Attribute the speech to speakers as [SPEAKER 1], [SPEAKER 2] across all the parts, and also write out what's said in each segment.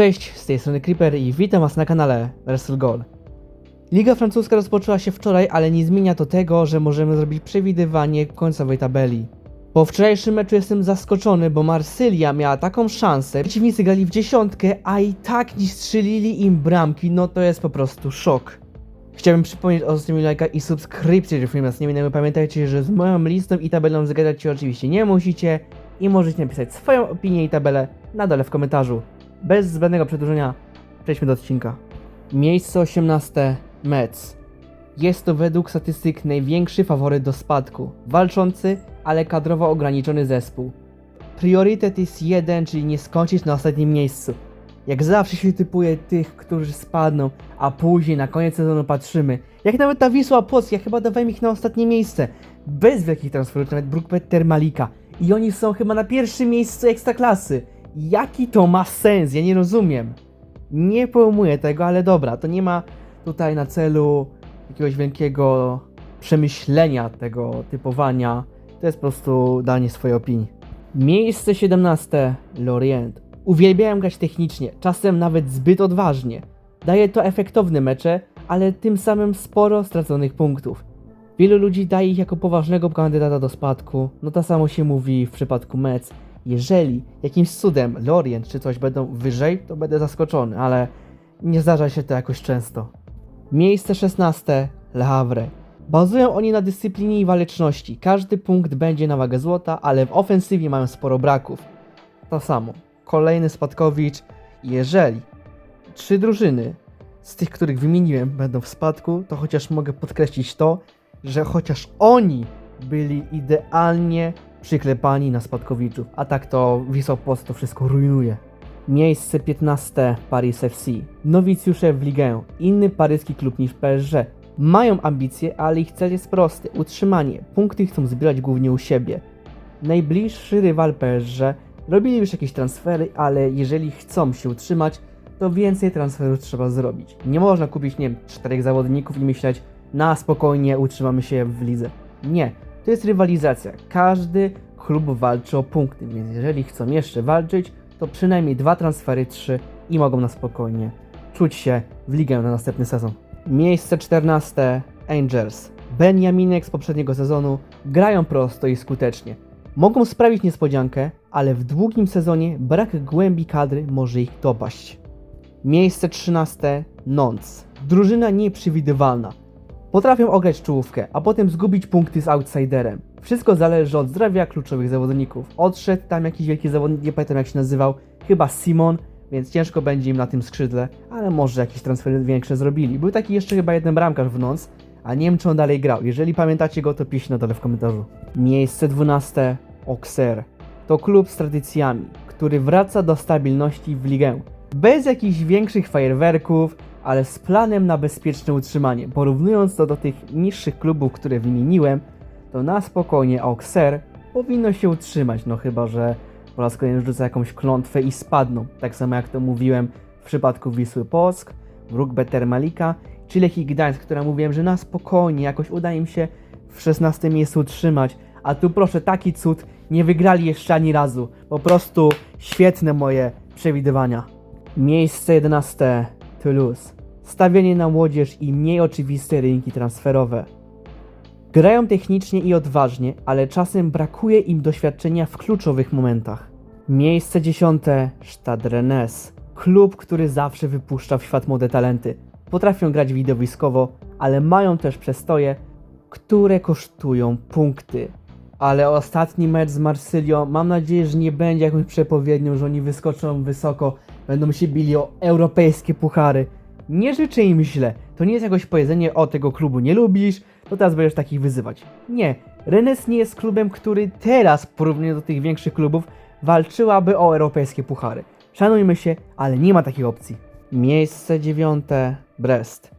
[SPEAKER 1] Cześć, z tej strony Creeper i witam was na kanale Wrestle Goal. Liga francuska rozpoczęła się wczoraj, ale nie zmienia to tego, że możemy zrobić przewidywanie końcowej tabeli. Po wczorajszym meczu jestem zaskoczony, bo Marsylia miała taką szansę, przeciwnicy grali w dziesiątkę, a i tak nie strzelili im bramki, no to jest po prostu szok. Chciałbym przypomnieć o zostawieniu lajka i subskrypcji, jeżeli film nie minęły. Pamiętajcie, że z moją listą i tabelą zgadzać się oczywiście nie musicie i możecie napisać swoją opinię i tabelę na dole w komentarzu. Bez zbędnego przedłużenia, przejdźmy do odcinka. Miejsce 18. Mets. Jest to według statystyk największy faworyt do spadku. Walczący, ale kadrowo ograniczony zespół. Priorytet jest jeden, czyli nie skończyć na ostatnim miejscu. Jak zawsze się typuje tych, którzy spadną, a później na koniec sezonu patrzymy. Jak nawet ta Wisła Płock, ja chyba dawałem ich na ostatnie miejsce. Bez wielkich transferów, nawet Brookpeter Malika. I oni są chyba na pierwszym miejscu ekstraklasy. Jaki to ma sens? Ja nie rozumiem. Nie pojmuję tego, ale dobra, to nie ma tutaj na celu jakiegoś wielkiego przemyślenia tego typowania. To jest po prostu danie swojej opinii. Miejsce 17. Lorient. Uwielbiałem grać technicznie, czasem nawet zbyt odważnie. Daje to efektowne mecze, ale tym samym sporo straconych punktów. Wielu ludzi daje ich jako poważnego kandydata do spadku, no to samo się mówi w przypadku Mets. Jeżeli jakimś cudem Lorient czy coś będą wyżej, to będę zaskoczony, ale nie zdarza się to jakoś często. Miejsce 16. Le Havre. Bazują oni na dyscyplinie i waleczności. Każdy punkt będzie na wagę złota, ale w ofensywie mają sporo braków. To samo. Kolejny spadkowicz. Jeżeli trzy drużyny z tych, których wymieniłem, będą w spadku, to chociaż mogę podkreślić to, że chociaż oni byli idealnie przyklepani na spadkowiczów, a tak to Wisła to wszystko rujnuje. Miejsce 15 Paris FC. Nowicjusze w ligę. Inny paryski klub niż PSG. Mają ambicje, ale ich cel jest prosty. Utrzymanie. Punkty chcą zbierać głównie u siebie. Najbliższy rywal PSG robili już jakieś transfery, ale jeżeli chcą się utrzymać, to więcej transferów trzeba zrobić. Nie można kupić, nie wiem, czterech zawodników i myśleć, na spokojnie utrzymamy się w lidze. Nie, to jest rywalizacja. Każdy klub walczy o punkty, więc jeżeli chcą jeszcze walczyć, to przynajmniej dwa transfery, trzy i mogą na spokojnie czuć się w ligę na następny sezon. Miejsce 14 Angels. Benjaminek z poprzedniego sezonu grają prosto i skutecznie. Mogą sprawić niespodziankę, ale w długim sezonie brak głębi kadry może ich dopaść. Miejsce 13 Nons. Drużyna nieprzewidywalna. Potrafią ograć czołówkę, a potem zgubić punkty z outsiderem. Wszystko zależy od zdrowia kluczowych zawodników. Odszedł tam jakiś wielki zawodnik, nie pamiętam jak się nazywał, chyba Simon, więc ciężko będzie im na tym skrzydle, ale może jakieś transfery większe zrobili. Był taki jeszcze chyba jeden bramkarz w noc, a nie wiem czy on dalej grał. Jeżeli pamiętacie go, to piszcie na dole w komentarzu. Miejsce 12 Auxerre. To klub z tradycjami, który wraca do stabilności w ligę. Bez jakichś większych fajerwerków, ale z planem na bezpieczne utrzymanie. Porównując to do tych niższych klubów, które wymieniłem, to na spokojnie Auxerre powinno się utrzymać, no chyba, że po raz kolejny rzucę jakąś klątwę i spadną. Tak samo jak to mówiłem w przypadku Wisły Polsk, Bruk Beter Malika, czy Lechii Gdańsk, która mówiłem, że na spokojnie jakoś uda im się w 16 miejscu utrzymać. A tu proszę, taki cud, nie wygrali jeszcze ani razu. Po prostu świetne moje przewidywania. Miejsce 11 Toulouse. Stawianie na młodzież i mniej oczywiste rynki transferowe. Grają technicznie i odważnie, ale czasem brakuje im doświadczenia w kluczowych momentach. Miejsce dziesiąte Stade Rennes. Klub, który zawsze wypuszcza w świat młode talenty. Potrafią grać widowiskowo, ale mają też przestoje, które kosztują punkty. Ale ostatni mecz z Marsylią, mam nadzieję, że nie będzie jakąś przepowiednią, że oni wyskoczą wysoko, będą się bili o europejskie puchary. Nie życzę im źle. To nie jest jakoś powiedzenie o tego klubu nie lubisz, to teraz będziesz takich wyzywać. Nie. Rennes nie jest klubem, który teraz, w porównaniu do tych większych klubów, walczyłaby o europejskie puchary. Szanujmy się, ale nie ma takiej opcji. Miejsce dziewiąte Brest.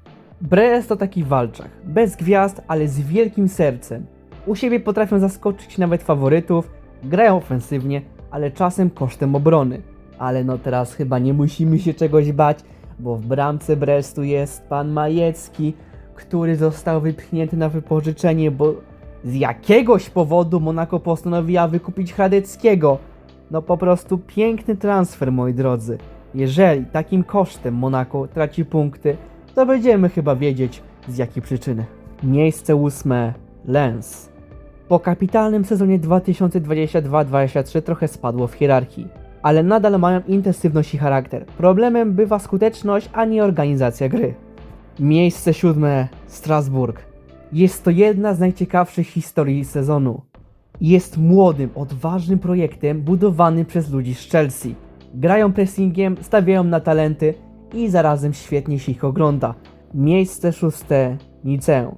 [SPEAKER 1] Brest to taki walczak. Bez gwiazd, ale z wielkim sercem. U siebie potrafią zaskoczyć nawet faworytów, grają ofensywnie, ale czasem kosztem obrony. Ale no teraz chyba nie musimy się czegoś bać, bo w bramce Brestu jest pan Majecki, który został wypchnięty na wypożyczenie, bo z jakiegoś powodu Monako postanowiła wykupić Hradeckiego. No po prostu piękny transfer, moi drodzy. Jeżeli takim kosztem Monaco traci punkty, to będziemy chyba wiedzieć z jakiej przyczyny. Miejsce ósme Lens. Po kapitalnym sezonie 2022-2023 trochę spadło w hierarchii, ale nadal mają intensywność i charakter. Problemem bywa skuteczność, a nie organizacja gry. Miejsce siódme Strasburg. Jest to jedna z najciekawszych historii sezonu. Jest młodym, odważnym projektem budowanym przez ludzi z Chelsea. Grają pressingiem, stawiają na talenty i zarazem świetnie się ich ogląda. Miejsce szóste Niceum.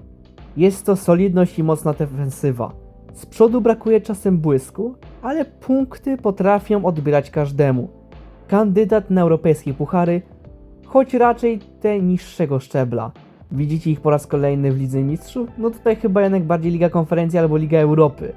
[SPEAKER 1] Jest to solidność i mocna defensywa. Z przodu brakuje czasem błysku, ale punkty potrafią odbierać każdemu. Kandydat na europejskie puchary, choć raczej te niższego szczebla. Widzicie ich po raz kolejny w Lidze Mistrzów? No tutaj chyba jednak bardziej Liga Konferencji albo Liga Europy.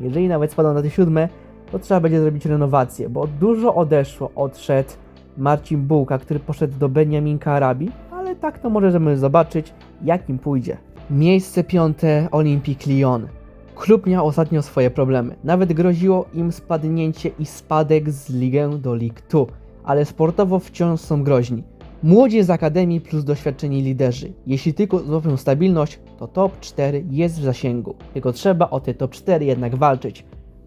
[SPEAKER 1] Jeżeli nawet spadną na te siódme, to trzeba będzie zrobić renowację, bo dużo odeszło. Odszedł Marcin Bułka, który poszedł do Beniaminka Arabii, ale tak to możemy zobaczyć, jak im pójdzie. Miejsce piąte Olympique Lyon. Klub miał ostatnio swoje problemy. Nawet groziło im spadnięcie i spadek z Ligę do League 2, ale sportowo wciąż są groźni. Młodzi z akademii plus doświadczeni liderzy. Jeśli tylko złapią stabilność, to top 4 jest w zasięgu. Tylko trzeba o te top 4 jednak walczyć.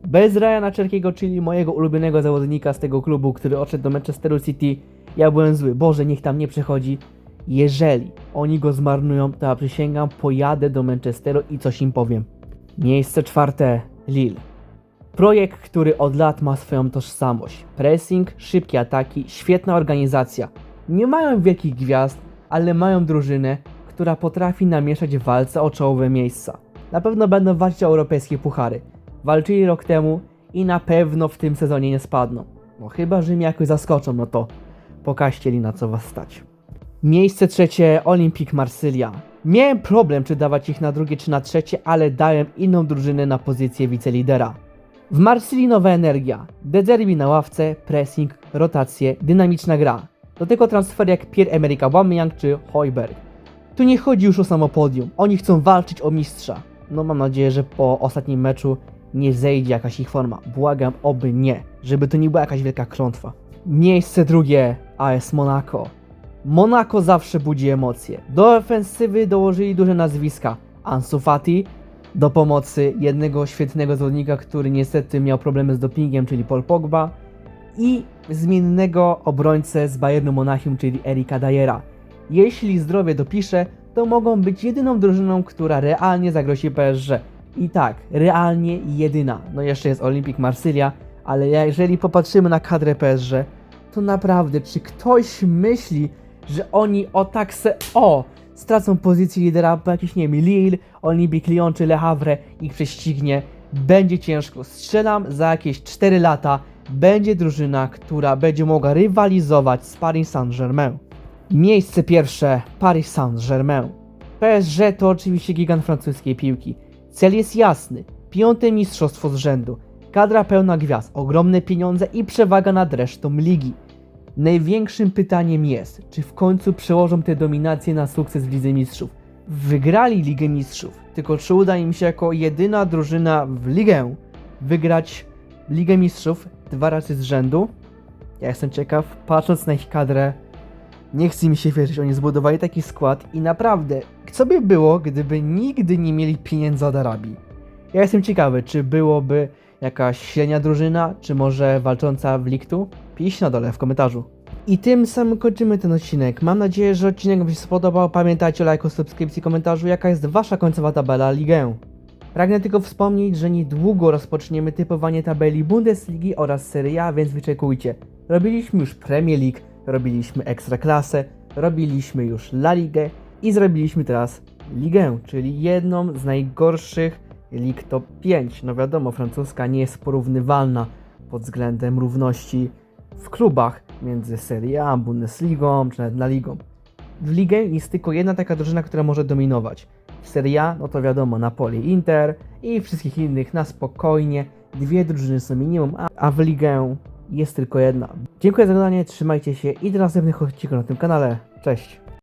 [SPEAKER 1] Bez Ryana Czerkiego, czyli mojego ulubionego zawodnika z tego klubu, który odszedł do Manchesteru City, ja byłem zły. Boże, niech tam nie przechodzi. Jeżeli oni go zmarnują, to ja przysięgam, pojadę do Manchesteru i coś im powiem. Miejsce czwarte Lille. Projekt, który od lat ma swoją tożsamość. Pressing, szybkie ataki, świetna organizacja. Nie mają wielkich gwiazd, ale mają drużynę, która potrafi namieszać w walce o czołowe miejsca. Na pewno będą walczyć o europejskie puchary. Walczyli rok temu i na pewno w tym sezonie nie spadną. No chyba, że mnie jakoś zaskoczą, no to pokażcie li na co was stać. Miejsce trzecie Olympique Marsylia. Miałem problem, czy dawać ich na drugie, czy na trzecie, ale dałem inną drużynę na pozycję wicelidera. W Marsylii nowa energia, Dezerbi na ławce, pressing, rotacje, dynamiczna gra. Do tego transfer jak Pierre-Emerick Aubameyang czy Hojberg. Tu nie chodzi już o samo podium, oni chcą walczyć o mistrza. No mam nadzieję, że po ostatnim meczu nie zejdzie jakaś ich forma. Błagam, oby nie, żeby to nie była jakaś wielka klątwa. Miejsce drugie AS Monaco. Monaco zawsze budzi emocje. Do ofensywy dołożyli duże nazwiska. Ansu Fati, do pomocy jednego świetnego zawodnika, który niestety miał problemy z dopingiem, czyli Paul Pogba i zmiennego obrońcę z Bayernu Monachium, czyli Erika Dajera. Jeśli zdrowie dopisze, to mogą być jedyną drużyną, która realnie zagrozi PSG. I tak, realnie jedyna. No jeszcze jest Olympique Marsylia, ale jeżeli popatrzymy na kadrę PSG, to naprawdę, czy ktoś myśli, że oni o tak se, o, stracą pozycję lidera, bo jakiś, nie wiem, Lille, Olympique Lyon czy Le Havre ich prześcignie, będzie ciężko. Strzelam za jakieś 4 lata, będzie drużyna, która będzie mogła rywalizować z Paris Saint-Germain. Miejsce pierwsze Paris Saint-Germain. PSG to oczywiście gigant francuskiej piłki. Cel jest jasny. Piąte mistrzostwo z rzędu. Kadra pełna gwiazd, ogromne pieniądze i przewaga nad resztą ligi. Największym pytaniem jest, czy w końcu przełożą tę dominację na sukces w Lidze Mistrzów. Wygrali Ligę Mistrzów, tylko czy uda im się jako jedyna drużyna w ligę wygrać Ligę Mistrzów dwa razy z rzędu? Ja jestem ciekaw, patrząc na ich kadrę, nie chce mi się wierzyć, oni zbudowali taki skład i naprawdę, co by było, gdyby nigdy nie mieli pieniędzy od Arabii? Ja jestem ciekawy, czy byłoby jakaś średnia drużyna, czy może walcząca w Liktu? Piszcie na dole w komentarzu. I tym samym kończymy ten odcinek. Mam nadzieję, że odcinek Wam się spodobał. Pamiętajcie o lajku, subskrypcji, komentarzu, jaka jest Wasza końcowa tabela Ligę. Pragnę tylko wspomnieć, że niedługo rozpoczniemy typowanie tabeli Bundesligi oraz Serie A, więc wyczekujcie. Robiliśmy już Premier League, robiliśmy Ekstraklasę, robiliśmy już La Ligę i zrobiliśmy teraz Ligę, czyli jedną z najgorszych lig top 5. No wiadomo, francuska nie jest porównywalna pod względem równości w klubach między Serie A, Bundesligą czy nawet La Ligą. W ligę jest tylko jedna taka drużyna, która może dominować. W Serie A, no to wiadomo, Napoli, Inter i wszystkich innych na spokojnie. Dwie drużyny są minimum, a w ligę jest tylko jedna. Dziękuję za oglądanie, trzymajcie się i do następnych odcinków na tym kanale. Cześć!